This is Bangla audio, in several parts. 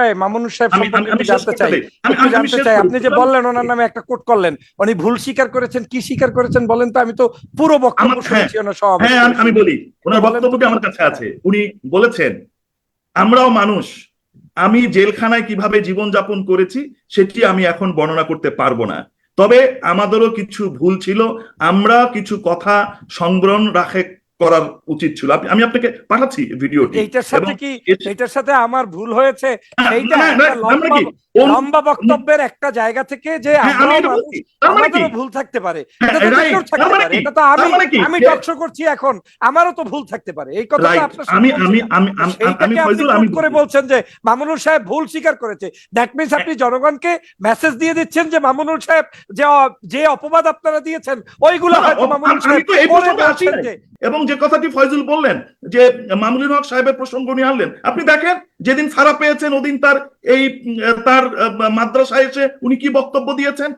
ভাই, মামুনুর সাহেব সম্পর্কে আমি জানতে চাই। একটু জানতে চাই। আপনি যে বললেন ওনার নামে একটা কোট করলেন উনি ভুল স্বীকার করেছেন কি স্বীকার করেছেন বলেন তো? আমি তো পুরো বক্তব্য শুনেছি ওনার সব হ্যাঁ আমি- আমি বলি। ওনার বক্তব্যটি আমার কাছে আছে। উনি বলেছেন আমরাও মানুষ আমি জেলখানায় কীভাবে জীবন যাপন করেছি সেটি আমি এখন বর্ণনা করতে পারব না। তবে আমাদেরও কিছু ভুল ছিল আমরা কিছু কথা সংবরণ রাখে করার উচিত ছিল। আমি আপনাকে পাঠাচ্ছি ভিডিওটি এইটার সাথে কি সাথে আমার ভুল হয়েছে? সেইটা একটা না, আমরা লম্বা বক্তব্যের একটা জায়গা থেকে যে হ্যাঁ, মানে? আমাদেরও ভুল থাকতে পারে। হ্যাঁ, এটা তো মানে আমি তার মানে? আমি টকশো করছি এখন। আমারও তো ভুল থাকতে পারে। এই আপনার আমি আমি আমি আমি- ফয়জুল করে বলছেন যে মামুনুল সাহেব ভুল স্বীকার করেছে। দ্যাট মিনস আপনি জনগণকে মেসেজ দিয়ে দিচ্ছেন যে মামুনুল সাহেব যে যে অপবাদ আপনারা দিয়েছেন ওইগুলো হয়তো মামুনুল সাহেব এবং যে কথাটি ফয়জুল বললেন, যে মামুনুল হক সাহেবের প্রসঙ্গ নিয়ে আনলেন, আপনি দেখেন, যেদিন ছাড়া পেয়েছেন, ওদিন তার এই, তার মাদ্রাসায় এসে উনি কি বক্তব্য দিয়েছেন?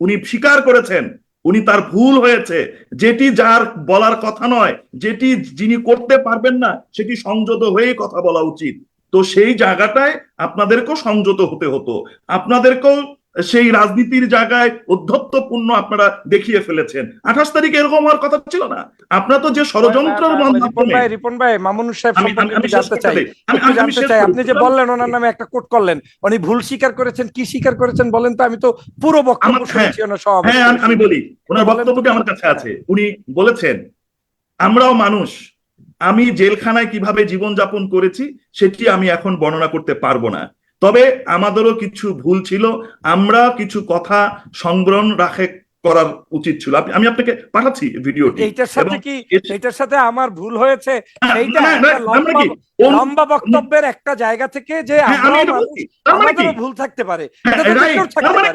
উনি স্বীকার করেছেন, উনি তার ভুল হয়েছে, যেটি যার বলার কথা নয়, যেটি যিনি করতে পারবেন না, সেটি সংযত হয়ে কথা বলা উচিত। তো সেই জায়গাটায় আপনাদেরকেও সংযত হতে হতো, আপনাদেরকেও সেই রাজনীতির জায়গায় অধ্যত্বপূর্ণ আপনারা দেখিয়ে ফেলেছেন। আঠাশ তারিখে এরকম হওয়ার কথা ছিল না। আপনারা তো যে ষড়যন্ত্রের মাধ্যমে রিপন ভাই মামুনুর সাহেব সম্পর্কে জানতে চাই। জানতে চাই আপনি যে বললেন ওনার নামে একটা কোট করলেন উনি ভুল স্বীকার করেছেন কি স্বীকার করেছেন বলেন তো? আমি তো পুরো বক্তব্য শুনেছি ওনার সব হ্যাঁ আমি- আমি বলি। ওনার বক্তব্যটি আমার কাছে আছে। উনি বলেছেন আমরাও মানুষ আমি জেলখানায় কীভাবে জীবন যাপন করেছি সেটি আমি এখন বর্ণনা করতে পারব না। তবে আমাদেরও কিছু ভুল ছিল। আমরা কিছু কথা সংগ্রহণ রাখে করার উচিত ছিল। আমি আপনাকে পাঠাচ্ছি ভিডিওটি। এইটার সাথে কি এইটার সাথে আমার ভুল হয়েছে? সেইটা লম্বা বক্তব্যের একটা জায়গা থেকে যে হ্যাঁ, মানে? আমাদেরও ভুল থাকতে পারে। হ্যাঁ,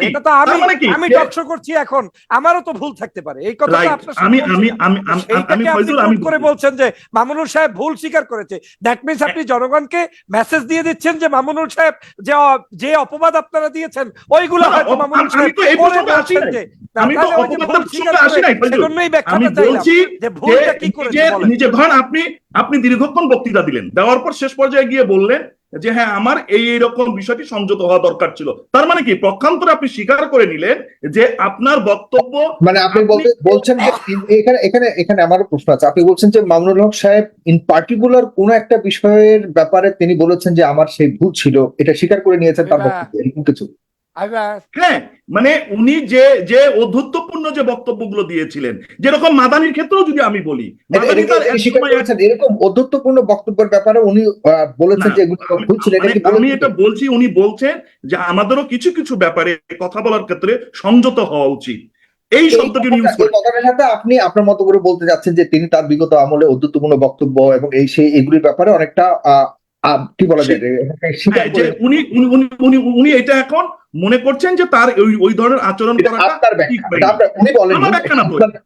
এটা তো মানে আমি মানে আমি টকশো করছি এখন। আমারও তো ভুল থাকতে পারে। এই কথা আপনার আমি আমি আমি আমি- আমি ফয়জুল আমি করে বলছেন যে মামুনুল সাহেব ভুল স্বীকার করেছে। দ্যাট মিনস আপনি জনগণকে মেসেজ দিয়ে দিচ্ছেন যে মামুনুল সাহেব যে যে অপবাদ আপনারা দিয়েছেন ওইগুলো হয়তো মামুনুল সাহেব করে বলছেন যে আমি তো প্রসঙ্গে আসি নাই, সেজন্যই ব্যাখ্যাটা চাইলাম বলছি যে ভুলটা কি করেছে নিজে ধরেন আপনি আপনি দীর্ঘক্ষণ বক্তৃতা দিলেন। দেওয়ার পর শেষ পর্যায়ে গিয়ে বললেন যে হ্যাঁ আমার এই এইরকম বিষয়টি সংযত হওয়া দরকার ছিল। তার মানে কি? পক্ষান্তরে আপনি স্বীকার করে নিলেন যে আপনার বক্তব্য মানে আপনি বলছেন যে এখানে এখানে এখানে আমারও প্রশ্ন আছে। আপনি বলছেন যে মামুনুল হক সাহেব ইন পার্টিকুলার কোন একটা বিষয়ের ব্যাপারে তিনি বলেছেন যে আমার সেই ভুল ছিল। এটা স্বীকার করে নিয়েছেন তার বক্তব্যে এরকম কিছু। হ্যাঁ মানে উনি যে যে অধ্যত্বপূর্ণ যে বক্তব্যগুলো দিয়েছিলেন যেরকম মাদানির ক্ষেত্রেও যদি আমি বলি এরকম অধ্যত্বপূর্ণ বক্তব্যের ব্যাপারে উনি বলেছেন যে আমি- এটা মানে আমি এটা বলছি উনি বলছেন যে আমাদেরও কিছু কিছু ব্যাপারে কথা বলার ক্ষেত্রে সংযত হওয়া উচিত। এই শব্দটি ইউজ কথাটার সাথে আপনি আপনার মতো করে বলতে যাচ্ছেন যে তিনি তার বিগত আমলে অধ্যত্বপূর্ণ বক্তব্য এবং এই সেই এগুলির ব্যাপারে অনেকটা কি বলা যায় হ্যাঁ, উনি- উনি উনি উনি এটা এখন মনে করছেন যে তার ওই ওই ধরনের আচরণ করাটা।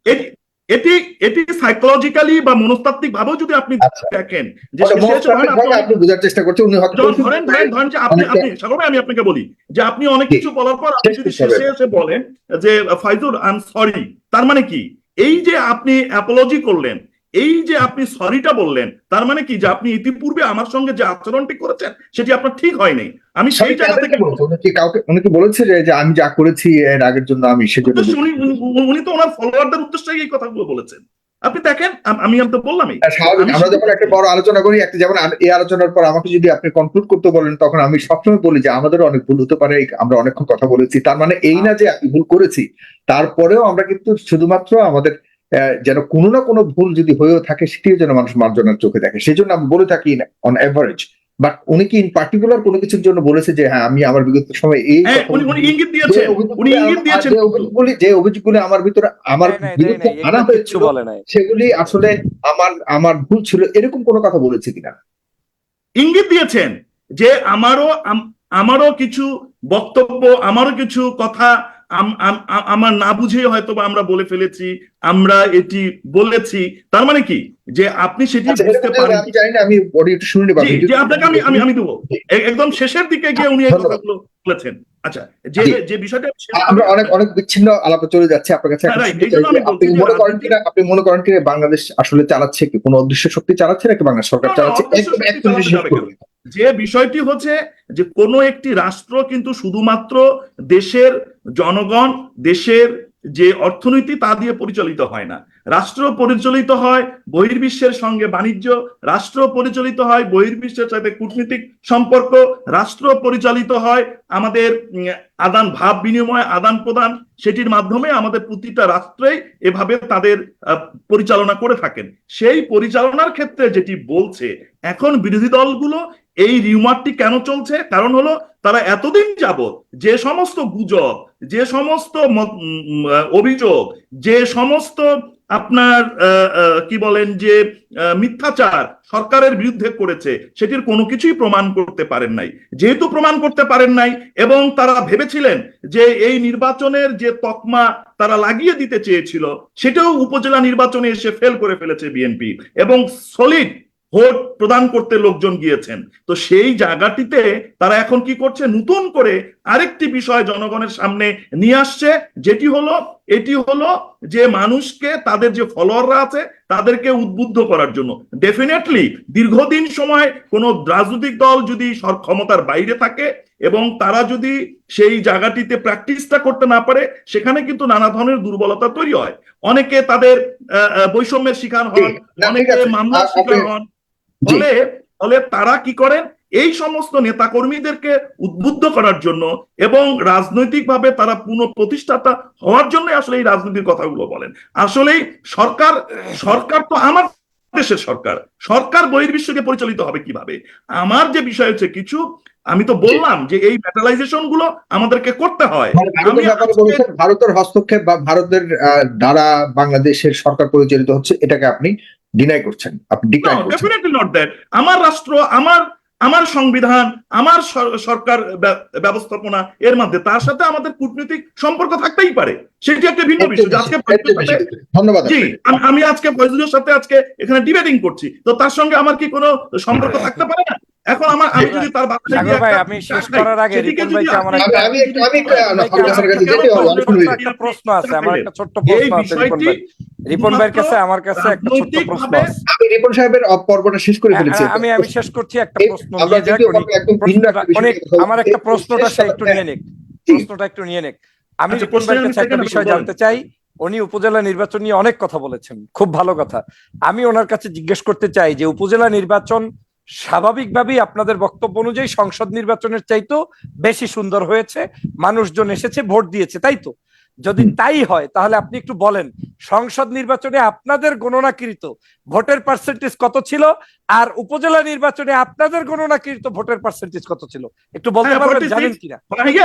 এটা। এটি সাইকোলজিক্যালি বা মনস্তাত্ত্বিক ভাবেও যদি আপনি আচ্ছা। দেখেন যে মনস্তাত্ত্বিকভাবে আপনি- বোঝার চেষ্টা করছেন উনি ধরেন ধরেন ধরেন যে আপনি আপনি সাগর ভাই, আমি আপনাকে বলি যে আপনি অনেক কিছু বলার পর আপনি যদি শেষে এসে বলেন যে ফাইজুর আই এম সরি তার মানে কি এই যে আপনি অ্যাপোলজি করলেন এই যে আপনি সরিটা বললেন তার মানে কি? যে আপনি ইতিপূর্বে আমার সঙ্গে যে আচরণটি করেছেন সেটি আপনার ঠিক হয়নি। আমি সেই জায়গা থেকে বলছে কি কাউকে উনি কি বলেছে যে আমি যা করেছি এর আগের জন্য আমি সেজন্য উনি তো ওনার ফলোয়ারদের উদ্দেশ্যে এই কথাগুলো বলেছেন। আপনি দেখেন আমি আমি তো বললামই। আর আমরা যখন একটা বড় আলোচনা করি একটা যেমন এই আলোচনার পর আমাকে যদি আপনি কনক্লুড করতে বলেন তখন আমি সবসময় বলি যে আমাদেরও অনেক ভুল হতে পারে আমরা অনেকক্ষণ কথা বলেছি। তার মানে এই না যে আমি ভুল করেছি তারপরেও আমরা কিন্তু শুধুমাত্র আমাদের যেন কোনো না কোনো ভুল যদি হয়েও থাকে সেটিও যেন মানুষ মার্জনার চোখে দেখে। সেই জন্য আমি বলে থাকি অন এভারেজ বাট উনি কি ইন পার্টিকুলার কোনো কিছুর জন্য বলেছে যে হ্যাঁ আমি আমার বিগত সময় এই হ্যাঁ যে অভিযোগগুলি আমার- যে অভিযোগগুলি আমার ভিতরে আমার বিরুদ্ধে আনা হয়েছিল সেগুলি আসলে আমার আমার ভুল ছিল। এরকম কোনো কথা বলেছে কিনা? ইঙ্গিত দিয়েছেন যে আমারও আম- আমারও কিছু বক্তব্য আমারও কিছু কথা আমার না বুঝে হয়তো বা আমরা বলে ফেলেছি আমরা এটি বলেছি। তার মানে কি? যে আপনি সেটি আচ্ছা, বুঝতে পারেন আমি জানি না আমি বডি একটু শুনে নিবা জি, আপনাকে আমি আমি আমি দেবো। একদম শেষের দিকে গিয়ে উনি এই কথাগুলো বলেছেন। আচ্ছা যে যে বিষয়টা আমরা অনেক অনেক বিচ্ছিন্ন আলাপে চলে যাচ্ছে আপনার কাছে যে আপনি মনে করেন কিনা আপনি মনে করেন কিনা বাংলাদেশ আসলে চালাচ্ছে কি? কোনো অদৃশ্য শক্তি চালাচ্ছে নাকি বাংলাদেশ সরকার চালাচ্ছে? একদম একদম যে বিষয়টি হচ্ছে যে কোনো একটি রাষ্ট্র কিন্তু শুধুমাত্র দেশের জনগণ, দেশের যে অর্থনীতি তা দিয়ে পরিচালিত হয় না। রাষ্ট্র পরিচালিত হয় বহির্বিশ্বের সঙ্গে বাণিজ্য, রাষ্ট্র পরিচালিত হয় বহির্বিশ্বের সাথে কূটনীতিক সম্পর্ক, রাষ্ট্র পরিচালিত হয় আমাদের আদান ভাব বিনিময়, আদান প্রদান, সেটির মাধ্যমে আমাদের প্রতিটা রাষ্ট্রেই এভাবে তাদের পরিচালনা করে থাকেন। সেই পরিচালনার ক্ষেত্রে যেটি বলছে এখন বিরোধী দলগুলো এই রিউমারটি কেন চলছে? কারণ হলো তারা এতদিন যাবত যে সমস্ত গুজব, যে সমস্ত অভিযোগ, যে সমস্ত আপনার কি বলেন যে মিথ্যাচার সরকারের বিরুদ্ধে করেছে, সেটির কোনো কিছুই প্রমাণ করতে পারেন নাই। যেহেতু প্রমাণ করতে পারেন নাই এবং তারা ভেবেছিলেন যে এই নির্বাচনের যে তকমা তারা লাগিয়ে দিতে চেয়েছিল, সেটাও উপজেলা নির্বাচনে এসে ফেল করে ফেলেছে বিএনপি। এবং সলিড ভোট প্রদান করতে লোকজন গিয়েছেন। তো সেই জায়গাটিতে তারা এখন কি করছে? নতুন করে আরেকটি বিষয় জনগণের সামনে নিয়ে আসছে যেটি হলো এটি হলো যে মানুষকে তাদের যে ফলোয়াররা আছে তাদেরকে উদ্বুদ্ধ করার জন্য। ডেফিনেটলি দীর্ঘদিন সময় কোনো রাজনৈতিক দল যদি ক্ষমতার বাইরে থাকে এবং তারা যদি সেই জায়গাটিতে প্র্যাকটিসটা করতে না পারে সেখানে কিন্তু নানা ধরনের দুর্বলতা তৈরি হয়। অনেকে তাদের বৈষম্যের শিকার হন অনেকে মামলার শিকার হন। ফলে ফলে তারা কি করেন? এই সমস্ত নেতাকর্মীদেরকে উদ্বুদ্ধ করার জন্য এবং রাজনৈতিকভাবে তারা পুনঃ প্রতিষ্ঠাতা হওয়ার জন্য আসলে এই রাজনীতির কথাগুলো বলেন। আসলেই সরকার সরকার তো আমার দেশের সরকার। সরকার বহির্বিশ্বকে পরিচালিত হবে কীভাবে? আমার যে বিষয় হচ্ছে কিছু আমি তো বললাম যে এই মেটালাইজেশনগুলো আমাদেরকে করতে হয়। ভারতের হস্তক্ষেপ বা ভারতের দ্বারা বাংলাদেশের সরকার পরিচালিত হচ্ছে এটাকে আপনি ডিনাই করছেন আপনি ডিক্লাইন করছেন। আমার রাষ্ট্র আমার আমার সংবিধান আমার সরকার ব্য- ব্যবস্থাপনা এর মধ্যে তার সাথে আমাদের কূটনৈতিক সম্পর্ক থাকতেই পারে। সেটি একটা ভিন্ন বিষয় আজকে। ধন্যবাদ জি আমি- আমি আজকে ফয়জুলের সাথে আজকে এখানে ডিবেটিং করছি। তো তার সঙ্গে আমার কি কোনো সম্পর্ক থাকতে পারে না? এখন আমার আমি যদি তার বাচ্চা ভাই আপনি শেষ করার আগে রিপন ভাইকে আমার একটা- আমি- আমি কাছে যেতে হবে, প্রশ্ন আছে আমার একটা ছোট্ট প্রশ্ন আছে রিপন ভাই। রিপন ভাইয়ের কাছে আমার কাছে একটা ছোট্ট প্রশ্ন আছে। আমি রিপন সাহেবের পর্বটা শেষ করে ফেলেছি। হ্যাঁ, আমি আমি শেষ করছি একটা প্রশ্ন নিয়ে যাক দ্বিতীয় উনি পর্বে একদম ভিন্ন একটা প্রশ্নটা অনেক। আমার একটা প্রশ্নটা সে একটু নিয়ে নিক। প্রশ্নটা একটু নিয়ে নিক। আমি আচ্ছা, রিপন ভাইয়ের কাছে একটা বিষয় জানতে চাই। উনি উপজেলা নির্বাচন নিয়ে অনেক কথা বলেছেন। খুব ভালো কথা। আমি ওনার কাছে জিজ্ঞেস করতে চাই যে উপজেলা নির্বাচন স্বাভাবিকভাবেই আপনাদের বক্তব্য অনুযায়ী সংসদ নির্বাচনের চাইতো বেশি সুন্দর হয়েছে মানুষজন এসেছে ভোট দিয়েছে তাই তো? যদি তাই হয় তাহলে আপনি একটু বলেন সংসদ নির্বাচনে আপনাদের গণনাকৃত ভোটের পার্সেন্টেজ কত ছিল? আর উপজেলা নির্বাচনে আপনাদের গণনাকৃত ভোটের পার্সেন্টেজ কত ছিল? একটু বলতে হ্যাঁ, পারবেন জানেন কিনা?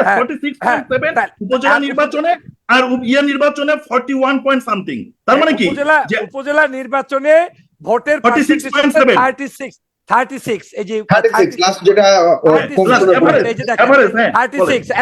হ্যাঁ, 46.7 তা- উপজেলা নির্বাচনে আর ইয়ে নির্বাচনে 41 পয়েন্ট সামথিং তার মানে কি? উপজেলা উপজেলা নির্বাচনে ভোটের 46.7 থার্টি এই যে 36 লাস্ট যেটা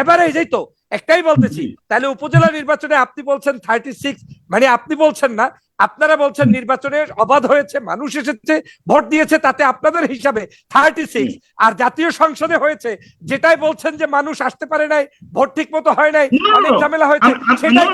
এভারেজ তো একটাই বলতেছি। তাহলে উপজেলা নির্বাচনে আপনি বলছেন থার্টি সিক্স মানে আপনি বলছেন না আপনারা বলছেন নির্বাচনে অবাধ হয়েছে মানুষ এসেছে ভোট দিয়েছে তাতে আপনাদের হিসাবে থার্টি সিক্স আর জাতীয় সংসদে হয়েছে যেটাই বলছেন যে মানুষ আসতে পারে নাই ভোট ঠিক মতো হয় নাই অনেক ঝামেলা হয়েছে সেটাই